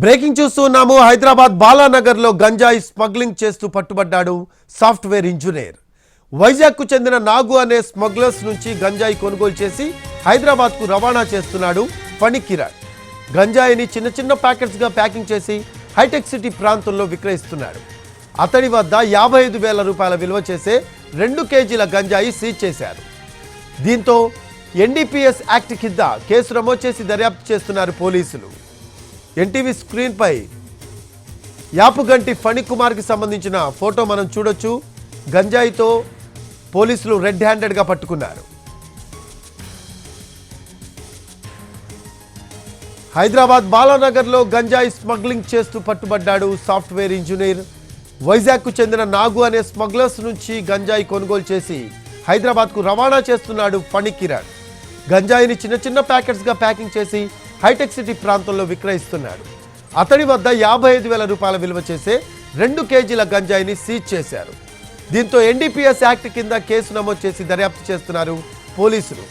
Breaking చూస్తున్నాము హైదరాబాద్ బాలానగర్లో గంజాయి smuggling చేస్తూ పట్టుబడ్డాడు సాఫ్ట్వేర్ ఇంజనీర్. వైజాగ్కు చెందిన నాగు అనే స్మగ్లర్స్ నుంచి గంజాయి కొనుగోలు చేసి హైదరాబాద్కు రవాణా చేస్తున్నాడు ఫణి కిరణ్ గంజాయిని చిన్న చిన్న ప్యాకెట్స్గా ప్యాకింగ్ చేసి హైటెక్ సిటీ ప్రాంతంలో విక్రయిస్తున్నాడు. అతడి వద్ద యాభై ఐదు వేల రూపాయల విలువ చేసే రెండు కేజీల గంజాయి సీజ్ చేశారు. దీంతో ఎన్డీపీఎస్ యాక్ట్ కింద కేసు నమోదు చేసి దర్యాప్తు చేస్తున్నారు పోలీసులు. ఎన్టీవీ స్క్రీన్పై యాపుగంటి ఫణికుమార్కి సంబంధించిన ఫోటో మనం చూడొచ్చు. గంజాయితో పోలీసులు రెడ్ హ్యాండెడ్గా పట్టుకున్నారు. హైదరాబాద్ బాలానగర్లో గంజాయి స్మగ్లింగ్ చేస్తూ పట్టుబడ్డాడు సాఫ్ట్వేర్ ఇంజనీర్. వైజాగ్కు చెందిన నాగు అనే స్మగ్లర్స్ నుంచి గంజాయి కొనుగోలు చేసి హైదరాబాద్కు రవాణా చేస్తున్నాడు ఫణి కిరణ్. గంజాయిని చిన్న చిన్న ప్యాకెట్స్గా ప్యాకింగ్ చేసి హైటెక్ సిటీ ప్రాంతంలో విక్రయిస్తున్నాడు. అతడి వద్ద యాభై ఐదు వేల రూపాయల విలువ చేసే రెండు కేజీల గంజాయిని సీజ్ చేశారు. దీంతో ఎన్డీపీఎస్ యాక్ట్ కింద కేసు నమోదు చేసి దర్యాప్తు చేస్తున్నారు పోలీసులు.